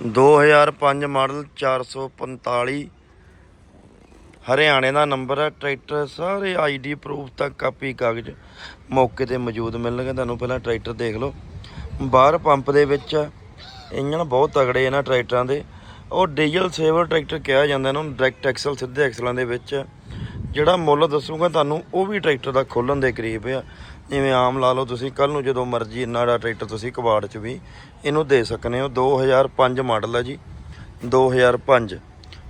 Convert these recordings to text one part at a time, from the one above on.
2005 model 445 ਹਰਿਆਣੇ ਦਾ number ਹੈ, ਟਰੈਕਟਰ ਸਾਰੇ ਆਈਡੀ ਪ੍ਰੂਫ ਤੱਕ ਕਾਪੀ ਕਾਗਜ਼ ਮੌਕੇ ਤੇ ਮੌਜੂਦ ਮਿਲਣਗੇ। ਤੁਹਾਨੂੰ ਪਹਿਲਾਂ ਟਰੈਕਟਰ ਦੇਖ ਲਓ। ਬਾਹਰ ਪੰਪ ਦੇ ਵਿੱਚ ਇੰਜਣ ਬਹੁਤ ਤਗੜੇ ਇਹਨਾਂ ਟਰੈਕਟਰਾਂ ਦੇ। ਉਹ ਡੀਜ਼ਲ ਸੇਵਰ ਟਰੈਕਟਰ ਕਿਹਾ ਜਾਂਦਾ ਇਹਨਾਂ ਨੂੰ, ਡਾਇਰੈਕਟ ਐਕਸਲ ਸਿੱਧੇ ਐਕਸਲਾਂ ਦੇ ਵਿੱਚ। ਜਿਹੜਾ ਮੁੱਲ ਦੱਸੂਗਾ ਤੁਹਾਨੂੰ, ਉਹ ਵੀ ਟਰੈਕਟਰ ਦਾ ਖੋਲਣ ਦੇ ਕਰੀਬ ਆ। ਜਿਵੇਂ ਆਮ ਲਾ ਲਓ ਤੁਸੀਂ ਕੱਲ ਨੂੰ ਜਦੋਂ ਮਰਜ਼ੀ ਇੰਨਾ ਦਾ ਟਰੈਕਟਰ ਤੁਸੀਂ ਕਬਾੜ 'ਚ ਵੀ ਇਹਨੂੰ ਦੇ ਸਕਨੇ ਹੋ। 2005 ਮਾਡਲ ਹੈ ਜੀ। 2005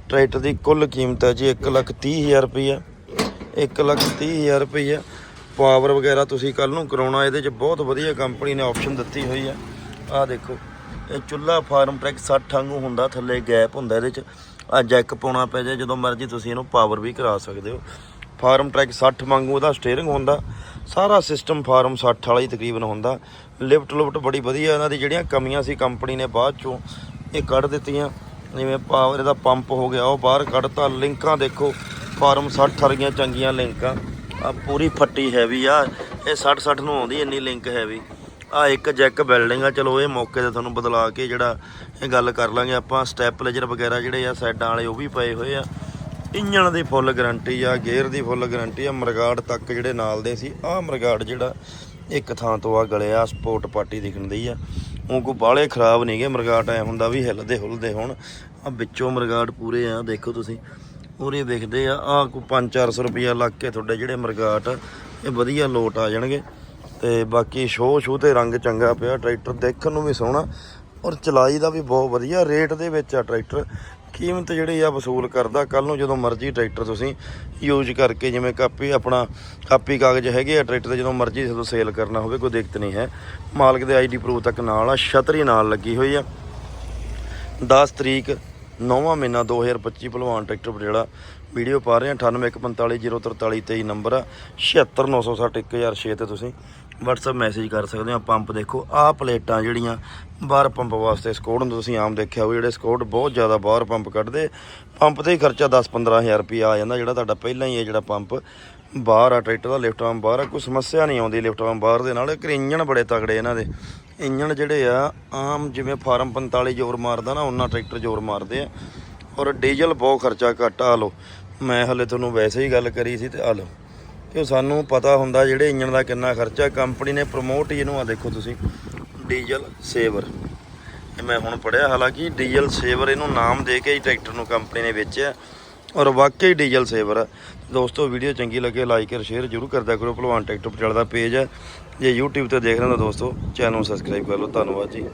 ਟਰੈਕਟਰ ਦੀ ਕੁੱਲ ਕੀਮਤ ਹੈ ਜੀ 130000 ਰੁਪਈਆ। 130000 ਰੁਪਈਆ। ਪਾਵਰ ਵਗੈਰਾ ਤੁਸੀਂ ਕੱਲ ਨੂੰ ਕਰਾਉਣਾ, ਇਹਦੇ 'ਚ ਬਹੁਤ ਵਧੀਆ ਕੰਪਨੀ ਨੇ ਆਪਸ਼ਨ ਦਿੱਤੀ ਹੋਈ ਆ। ਆਹ ਦੇਖੋ, ਇਹ ਚੁੱਲਾ ਫਾਰਮ ਟਰੈਕ 60 ਵਾਂਗੂ ਹੁੰਦਾ, ਥੱਲੇ ਗੈਪ ਹੁੰਦਾ ਇਹਦੇ 'ਚ। ਆ ਜੈਕ ਪਾਉਣਾ ਪੈ ਜਾਏ, ਜਦੋਂ ਮਰਜ਼ੀ ਤੁਸੀਂ ਇਹਨੂੰ ਪਾਵਰ ਵੀ ਕਰਾ ਸਕਦੇ ਹੋ। ਫਾਰਮ ਟਰੈਕ 60 ਵਾਂਗੂ ਉਹਦਾ ਸਟੀਅਰਿੰਗ ਹੁੰਦਾ। ਸਾਰਾ ਸਿਸਟਮ ਫਾਰਮ 60 ਵਾਲਾ ਹੀ ਤਕਰੀਬਨ ਹੁੰਦਾ। ਲਿਫਟ ਲੁਫਟ ਬੜੀ ਵਧੀਆ, ਇਹਨਾਂ ਦੀ ਜਿਹੜੀਆਂ ਕਮੀਆਂ ਸੀ ਕੰਪਨੀ ਨੇ ਬਾਅਦ ਚੋਂ, ਇਹ ਕੱਢ ਦਿੱਤੀਆਂ। ਜਿਵੇਂ ਪਾਵਰ ਇਹਦਾ ਪੰਪ ਹੋ ਗਿਆ, ਉਹ ਬਾਹਰ ਕੱਢਤਾ। ਲਿੰਕਾਂ ਦੇਖੋ, ਫਾਰਮ 60 ਵਰਗੀਆਂ ਚੰਗੀਆਂ ਲਿੰਕਾਂ। ਆ ਪੂਰੀ ਫੱਟੀ ਹੈਵੀ ਆ। ਇਹ 60 60 ਨੂੰ ਆਉਂਦੀ, ਇੰਨੀ ਲਿੰਕ ਹੈਵੀ ਆ ਇੱਕ ਜੈਕ ਬਿਲਡਿੰਗ ਆ, ਚਲੋ ਇਹ ਮੌਕੇ ਤੇ ਤੁਹਾਨੂੰ ਬਦਲਾ ਕੇ ਜਿਹੜਾ ਇਹ ਗੱਲ ਕਰ ਲਾਂਗੇ। ਆਪਾਂ ਸਟੈਪਲੇਜਰ ਵਗੈਰਾ ਜਿਹੜੇ ਆ ਸਾਈਡਾਂ ਵਾਲੇ ਉਹ ਵੀ ਪਏ ਹੋਏ ਆ। ਇੰਜਣ ਦੀ ਫੁੱਲ ਗਾਰੰਟੀ ਆ ਗੇਅਰ ਦੀ ਫੁੱਲ ਗਾਰੰਟੀ ਆ, ਮਰਗਾੜ ਤੱਕ ਜਿਹੜੇ ਨਾਲ ਦੇ ਸੀ, ਆਹ ਮਰਗਾੜ ਜਿਹੜਾ ਇੱਕ ਥਾਂ ਤੋਂ ਆ ਗਲਿਆ ਸਪੋਰਟ ਪਾਰਟੀ ਦਿਖਣ ਦੀ ਆ। ਉਹ ਕੋ ਬਾਲੇ ਖਰਾਬ ਨਹੀਂਗੇ ਮਰਗਾਟ ਐ ਹੁੰਦਾ ਵੀ ਹਿੱਲਦੇ ਹੁਲਦੇ ਹੁਣ। ਆ ਵਿੱਚੋਂ ਮਰਗਾਟ ਪੂਰੇ ਆ, ਦੇਖੋ ਤੁਸੀਂ। ਪੂਰੇ ਵਿਖਦੇ ਆ ਆ ਕੋ 5-400 ਰੁਪਿਆ ਲੱਗ ਕੇ ਤੁਹਾਡੇ ਜਿਹੜੇ ਮਰਗਾਟ ਇਹ ਵਧੀਆ ਲੋਟ ਆ ਜਾਣਗੇ। ਤੇ ਬਾਕੀ ਸ਼ੋਅ ਸ਼ੂ ਤੇ ਰੰਗ ਚੰਗਾ ਪਿਆ, ਟਰੈਕਟਰ ਦੇਖਣ ਨੂੰ ਵੀ ਸੋਹਣਾ ਔਰ ਚਲਾਈ ਦਾ ਵੀ ਬਹੁਤ ਵਧੀਆ, ਰੇਟ ਦੇ ਵਿੱਚ ਆ ਟਰੈਕਟਰ। ਕੀਮਤ ਜਿਹੜੀ ਆ ਵਸੂਲ ਕਰਦਾ ਕੱਲ ਨੂੰ ਜਦੋਂ ਮਰਜ਼ੀ ਟਰੈਕਟਰ ਤੁਸੀਂ ਯੂਜ਼ ਕਰਕੇ ਜਿਵੇਂ ਕਾਪੀ, ਆਪਣਾ ਕਾਪੀ ਕਾਗਜ਼ ਹੈਗੇ ਆ ਟਰੈਕਟਰ ਦੇ, ਜਦੋਂ ਮਰਜ਼ੀ ਜਦੋਂ ਸੇਲ ਕਰਨਾ ਹੋਵੇ, ਕੋਈ ਦਿੱਕਤ ਨਹੀਂ ਹੈ। ਮਾਲਕ ਦੇ ਆਈਡੀ ਪ੍ਰੂਫ ਤੱਕ ਨਾਲ ਆ, ਛਤਰੀ ਨਾਲ ਲੱਗੀ ਹੋਈ ਆ। 10 ਤਰੀਕ 9ਵਾਂ ਮਹੀਨਾ 2025 ਭਲਵਾਨ ਟਰੈਕਟਰ ਜਿਹੜਾ ਵੀਡੀਓ ਪਾ ਰਹੇ ਹਾਂ 9845043043 ਨੰਬਰ ਆ। 7696611006 ਤੇ ਤੁਸੀਂ WhatsApp ਮੈਸੇਜ ਕਰ ਸਕਦੇ ਹੋ ਪੰਪ ਦੇਖੋ, ਆਹ ਪਲੇਟਾਂ ਜਿਹੜੀਆਂ ਬਾਹਰ ਪੰਪ ਵਾਸਤੇ ਸਕੋਟ ਨੂੰ ਤੁਸੀਂ ਆਮ ਦੇਖਿਆ ਹੋ ਜਿਹੜੇ ਸਕੋਡ ਬਹੁਤ ਜ਼ਿਆਦਾ ਬਾਹਰ ਪੰਪ ਕੱਢਦੇ ਪੰਪ ਤੇ ਹੀ ਖਰਚਾ 10-15000 ਰੁਪਏ ਆ ਜਾਂਦਾ, ਜਿਹੜਾ ਤੁਹਾਡਾ ਪਹਿਲਾਂ ਹੀ ਹੈ ਜਿਹੜਾ ਪੰਪ ਬਾਹਰ ਆ, ਟਰੈਕਟਰ ਦਾ ਲਿਫਟ ਪੰਪ ਬਾਹਰ ਆ, ਕੋਈ ਸਮੱਸਿਆ ਨਹੀਂ ਆਉਂਦੀ ਲਿਫਟ ਪੰਪ ਬਾਹਰ ਦੇ ਨਾਲ ਕਿ ਇੰਜਣ ਬੜੇ ਤਗੜੇ ਇਹਨਾਂ ਦੇ, ਇੰਜਣ ਜਿਹੜੇ ਆ, ਆਮ ਜਿਵੇਂ ਫਾਰਮ 45 ਜ਼ੋਰ ਮਾਰਦਾ ਨਾ, ਉਹਨਾਂ ਟਰੈਕਟਰ ਜ਼ੋਰ ਮਾਰਦੇ ਆ, ਔਰ ਡੀਜ਼ਲ ਬਹੁਤ ਖਰਚਾ ਘੱਟ ਆ ਲਓ, ਮੈਂ ਹਲੇ ਤੁਹਾਨੂੰ ਵੈਸੇ ਹੀ ਗੱਲ ਕਰੀ ਸੀ ਤੇ ਆ ਲਓ। ਕਿ ਸਾਨੂੰ ਪਤਾ ਹੁੰਦਾ ਜਿਹੜੇ ਇੰਜਣ ਦਾ ਕਿੰਨਾ ਖਰਚਾ ਕੰਪਨੀ ਨੇ ਪ੍ਰਮੋਟ ਹੀ ਇਹਨੂੰ ਆ ਦੇਖੋ ਤੁਸੀਂ ਡੀਜ਼ਲ ਸੇਵਰ ਇਹ ਮੈਂ ਹੁਣ ਪੜਿਆ ਹਾਲਾਂਕਿ ਡੀਜ਼ਲ ਸੇਵਰ ਇਹਨੂੰ ਨਾਮ ਦੇ ਕੇ ਹੀ ਟਰੈਕਟਰ ਨੂੰ ਕੰਪਨੀ ਨੇ ਵੇਚਿਆ ਔਰ ਵਾਕਈ ਡੀਜ਼ਲ ਸੇਵਰ ਹੈ। ਦੋਸਤੋ ਵੀਡੀਓ ਚੰਗੀ ਲੱਗੇ ਲਾਈਕ ਔਰ ਸ਼ੇਅਰ ਜਰੂਰ ਕਰਦਿਆ ਕਰੋ। ਭਲਵਾਨ ਟਰੈਕਟਰ ਪਟਿਆਲਾ ਦਾ ਪੇਜ ਹੈ, ਜੇ YouTube ਤੇ ਦੇਖ ਰਹੇ ਹੋ ਤਾਂ ਦੋਸਤੋ ਚੈਨਲ ਨੂੰ ਸਬਸਕ੍ਰਾਈਬ ਕਰ ਲਓ। ਧੰਨਵਾਦ ਜੀ।